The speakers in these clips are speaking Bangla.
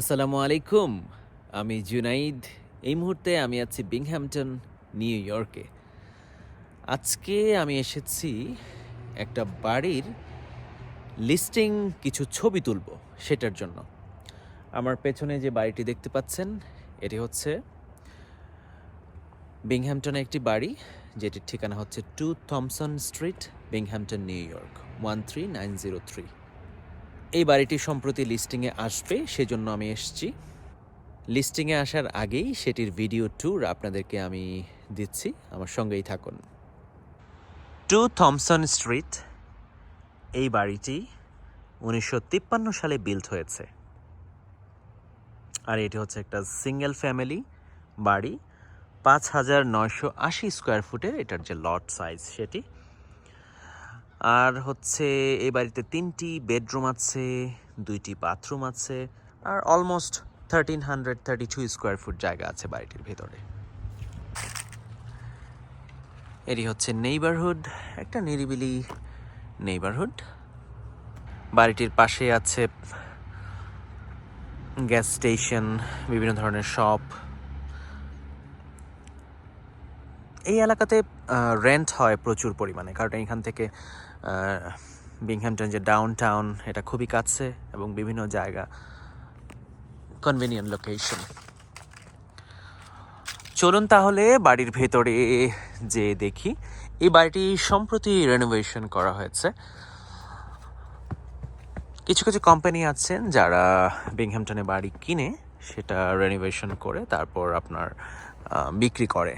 আসসালামু আলাইকুম। আমি জুনাইদ। এই মুহূর্তে আমি আছি বিংহ্যামটন, নিউ ইয়র্কে। আজকে আমি এসেছি একটা বাড়ির লিস্টিং কিছু ছবি তুলব সেটার জন্য। আমার পেছনে যে বাড়িটি দেখতে পাচ্ছেন, এটি হচ্ছে বিংহ্যামটনে একটি বাড়ি, যেটির ঠিকানা হচ্ছে two Thomson street, Binghamton, New York, one three nine zero three. এই বাড়িটি সম্প্রতি লিস্টিংয়ে আসবে, সেজন্য আমি এসেছি। লিস্টিংয়ে আসার আগেই সেটির ভিডিও ট্যুর আপনাদেরকে আমি দিচ্ছি, আমার সঙ্গেই থাকুন। টু থমসন স্ট্রিট, এই বাড়িটি উনিশশো তিপ্পান্ন সালে বিল্ড হয়েছে। আর এটি হচ্ছে একটা সিঙ্গেল ফ্যামিলি বাড়ি, পাঁচ হাজার নয়শো আশি স্কোয়ার ফুটের এটার যে লট সাইজ সেটি। আর হচ্ছে এই বাড়িতে তিনটি বেডরুম আছে, দুইটি বাথরুম আছে, আর almost thirteen hundred thirty two square foot জায়গা আছে বাড়িটির ভেতরে। এটি হচ্ছে নেইবারহুড একটা নিরিবিলি নেইবারহুড বাড়িটির পাশে আছে গ্যাস স্টেশন বিভিন্ন ধরনের শপ এই এলাকাতে রেন্ট হয় প্রচুর পরিমাণে, কারণ এখান থেকে বিংহ্যামটন যে ডাউন টাউন এটা খুবই কাছে এবং বিভিন্ন জায়গা। কনভেনিয়েন্ট লোকেশন চলুন তাহলে বাড়ির ভেতরে যে দেখি, এই বাড়িটি সম্প্রতি রেনোভেশন করা হয়েছে। কিছু কিছু কোম্পানি আছেন যারা বিংহ্যামটনে বাড়ি কিনে সেটা রেনোভেশন করে তারপর আপনার বিক্রি করে।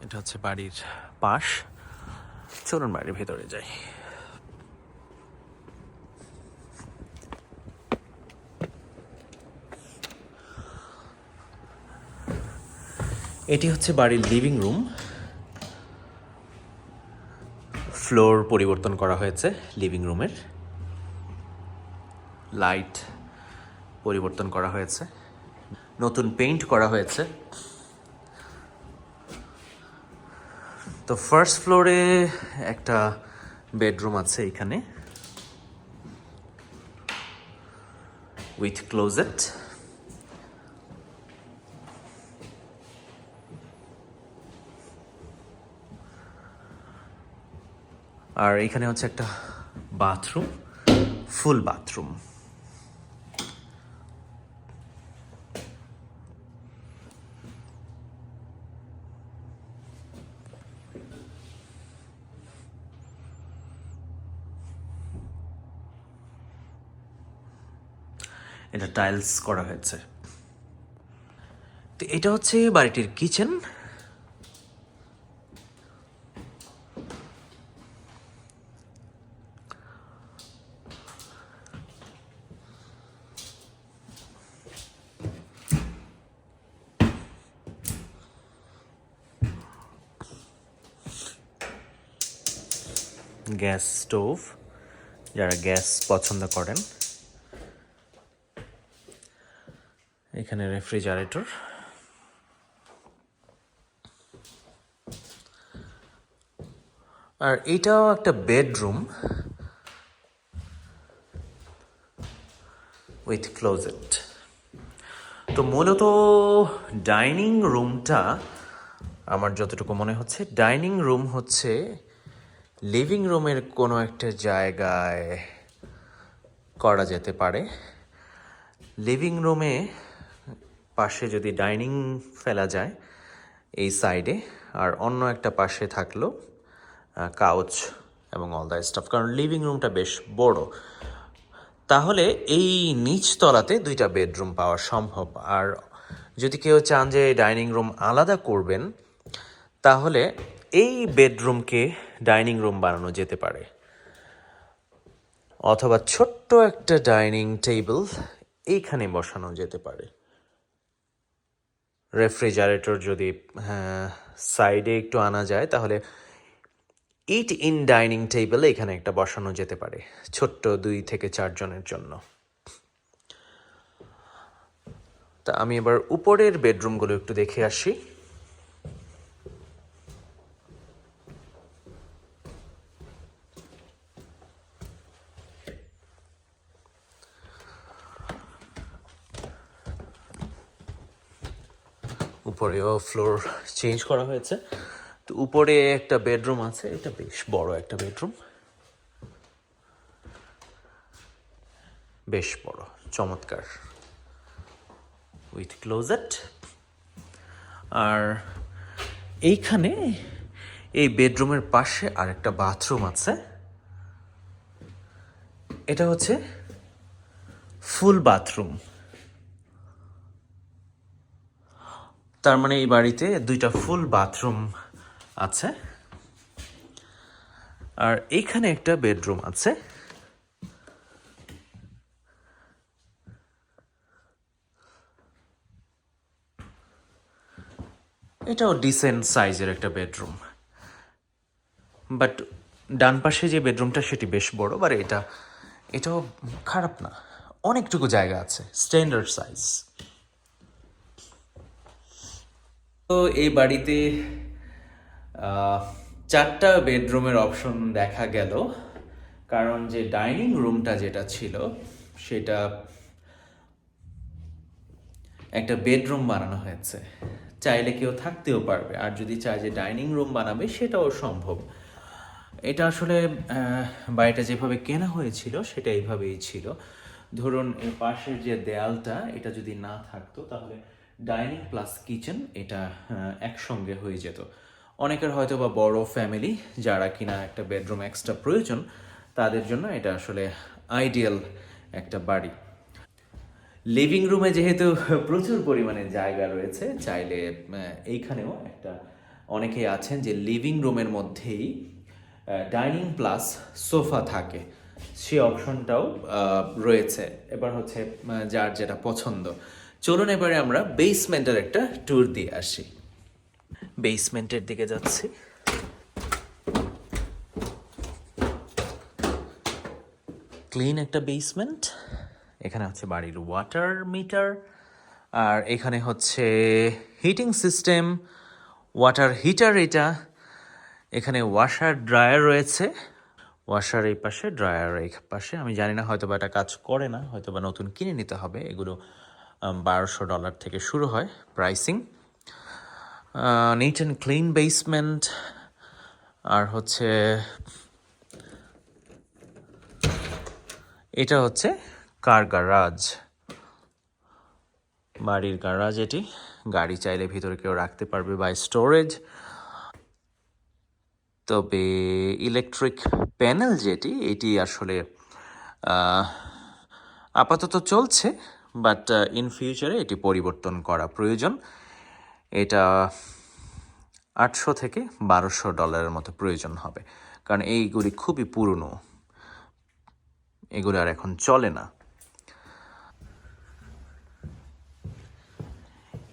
এটা হচ্ছে বাড়ির পাশ। চলুন বাড়ির ভেতরে যাই। এটি হচ্ছে বাড়ির লিভিং রুম। ফ্লোর পরিবর্তন করা হয়েছে লিভিং রুমের। লাইট পরিবর্তন করা হয়েছে। নতুন পেইন্ট করা হয়েছে। তো ফার্স্ট ফ্লোরে একটা বেডরুম আছে এখানে। উইথ ক্লোজেট আর এখানে হচ্ছে একটা বাথরুম ফুল বাথরুম এটা টাইলস করা হয়েছে। তো এটা হচ্ছে বাড়িটির কিচেন গ্যাস স্টোভ, যারা গ্যাস পছন্দ করেন। এখানে রেফ্রিজারেটর। আর এটাও একটা বেডরুম উইথ ক্লোজেট। তো মূলত ডাইনিং রুমটা আমার যতটুকু মনে হচ্ছে, ডাইনিং রুম হচ্ছে লিভিং রুমের কোনো একটা জায়গায় করা যেতে পারে। লিভিং রুমে পাশে যদি ডাইনিং ফেলা যায় এই সাইডে, আর অন্য একটা পাশে থাকল কাউচ এবং অল দ্য স্টাফ কারণ লিভিং রুমটা বেশ বড়। তাহলে এই নিচ তলাতে দুইটা বেডরুম পাওয়া সম্ভব। আর যদি কেউ চান যে ডাইনিং রুম আলাদা করবেন, তাহলে এই বেডরুমকে ডাইনিং রুম বানানো যেতে পারে। অথবা ছোট্ট একটা ডাইনিং টেবিল এইখানে বসানো যেতে পারে। রেফ্রিজারেটর যদি সাইডে একটু আনা যায়, তাহলে ইট ইন ডাইনিং টেবিলে এখানে একটা বসানো যেতে পারে, ছোট্ট দুই থেকে চারজনের জন্য। তা আমি এবার উপরের বেডরুমগুলো একটু দেখে আসি। উপরেও ফ্লোর চেঞ্জ করা হয়েছে। তো উপরে একটা বেডরুম আছে, এটা বেশ বড় একটা বেডরুম বেশ বড়, চমৎকার। উইথ ক্লোজেট আর এইখানে এই বেডরুমের পাশে আরেকটা বাথরুম আছে। এটা হচ্ছে ফুল বাথরুম তার মানে এই বাড়িতে দুইটা ফুল বাথরুম আছে। আর এইখানে একটা বেডরুম আছে। এটাও ডিসেন্ট সাইজের একটা বেডরুম। বাট ডান পাশে যে বেডরুমটা, সেটি বেশ বড় বাট এটা, এটাও খারাপ না। অনেকটুকু জায়গা আছে স্ট্যান্ডার্ড সাইজ তো এই বাড়িতে চারটা বেডরুমের অপশন দেখা গেল। কারণ যে ডাইনিং রুমটা যেটা ছিল, সেটা একটা বেডরুম বানানো হয়েছে। চাইলে কেউ থাকতেও পারবে, আর যদি চায় যে ডাইনিং রুম বানাবে, সেটাও সম্ভব। এটা আসলে বাড়িটা যেভাবে কেনা হয়েছিল, সেটা এইভাবেই ছিল। ধরুন পাশের যে দেয়ালটা, এটা যদি না থাকতো, তাহলে ডাইনিং প্লাস কিচেন এটা একসঙ্গে হয়ে যেত। অনেকের হয়তো বা বড় ফ্যামিলি যারা কিনা একটা বেডরুম এক্সট্রা প্রয়োজন, তাদের জন্য এটা আসলে আইডিয়াল একটা বাড়ি। লিভিং রুমে যেহেতু প্রচুর পরিমাণে জায়গা রয়েছে, চাইলে এইখানেও একটা অনেকেই আছেন যে লিভিং রুমের মধ্যেই ডাইনিং প্লাস সোফা থাকে। সে অপশনটাও রয়েছে। এবার হচ্ছে যার যেটা পছন্দ। চলুন এবারে আমরা বেসমেন্টের একটা ট্যুর দিয়ে আসি। বেসমেন্টের দিকে যাচ্ছি। ক্লিন একটা বেসমেন্ট এখানে হচ্ছে বাড়ির ওয়াটার মিটার আর এখানে হচ্ছে হিটিং সিস্টেম ওয়াটার হিটার এটা। এখানে ওয়াশার ড্রায়ার রয়েছে। ওয়াশার এই পাশে ড্রায়ার এই পাশে। আমি জানি না হয়তো বা এটা কাজ করে না হয়তো বা নতুন কিনে নিতে হবে। এগুলো বারোশো ডলার থেকে শুরু হয় pricing neat and clean basement আর হচ্ছে এটা হচ্ছে কার গারাজ বাড়ির গারাজ এটি। গাড়ি চাইলে ভিতরে কেউ রাখতে পারবে বা স্টোরেজ তবে ইলেকট্রিক প্যানেল যেটি, এটি আসলে আপাতত চলছে। বাট ইন ফিউচারে এটি পরিবর্তন করা প্রয়োজন। এটা আটশো থেকে বারোশো ডলারের মতো প্রয়োজন হবে। কারণ এইগুলি খুবই পুরনো। এগুলো আর এখন চলে না।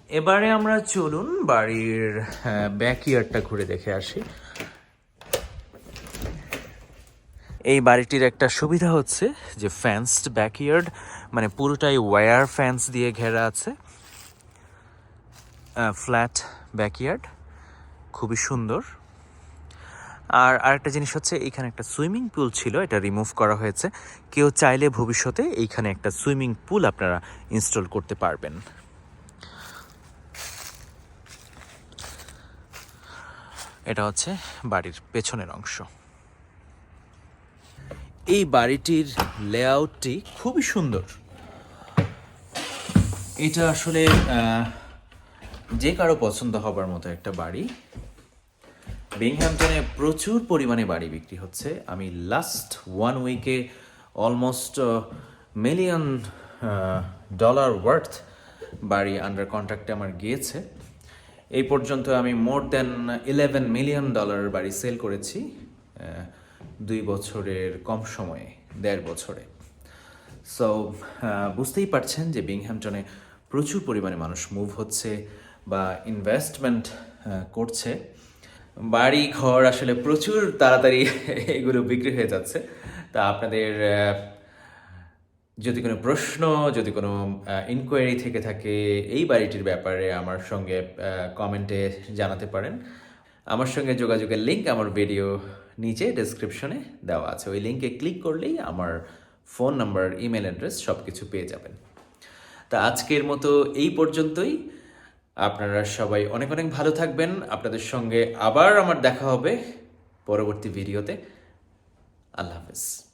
এবারে আমরা চলুন বাড়ির ব্যাক ব্যাকইয়ার্ডটা ঘুরে দেখে আসি। এই বাড়িটির একটা সুবিধা হচ্ছে যে ফ্যান্সড ব্যাকইয়ার্ড মানে পুরোটাই ওয়্যার ফ্যান্স দিয়ে ঘেরা আছে। ফ্ল্যাট ব্যাকইয়ার্ড খুবই সুন্দর। আর আরেকটা জিনিস হচ্ছে, এখানে একটা সুইমিং পুল ছিল, এটা রিমুভ করা হয়েছে। কেউ চাইলে ভবিষ্যতে এইখানে একটা সুইমিং পুল আপনারা ইনস্টল করতে পারবেন। এটা হচ্ছে বাড়ির পেছনের অংশ। এই বাড়িটির লেআউটটি খুবই সুন্দর। এটা আসলে যে কারও পছন্দ হবার মতো একটা বাড়ি। বিংহ্যামটনে প্রচুর পরিমাণে বাড়ি বিক্রি হচ্ছে। আমি লাস্ট ওয়ান উইকে অলমোস্ট মিলিয়ন ডলার ওয়ার্থ বাড়ি আন্ডার কন্ট্রাক্টে আমার গিয়েছে। এই পর্যন্ত আমি more then eleven million dollar বাড়ি সেল করেছি। দুই বছরের কম সময়ে, দেড় বছরে। সো বুঝতেই পারছেন যে বিংহ্যামটনে প্রচুর পরিমাণে মানুষ মুভ হচ্ছে বা ইনভেস্টমেন্ট করছে। বাড়ি ঘর আসলে প্রচুর তাড়াতাড়ি এগুলো বিক্রি হয়ে যাচ্ছে। তা আপনাদের যদি কোনো প্রশ্ন, যদি কোনো ইনকোয়ারি থেকে থাকে, এই বাড়িটির ব্যাপারে আমার সঙ্গে কমেন্টে জানাতে পারেন। আমার সঙ্গে যোগাযোগের লিঙ্ক আমার ভিডিও নিচে ডেসক্রিপশনে দেওয়া আছে। ওই লিঙ্কে ক্লিক করলেই আমার ফোন নাম্বার ইমেল অ্যাড্রেস সব কিছু পেয়ে যাবেন। তা আজকের মতো এই পর্যন্তই। আপনারা সবাই অনেক অনেক ভালো থাকবেন। আপনাদের সঙ্গে আবার আমার দেখা হবে পরবর্তী ভিডিওতে আল্লাহ হাফেজ।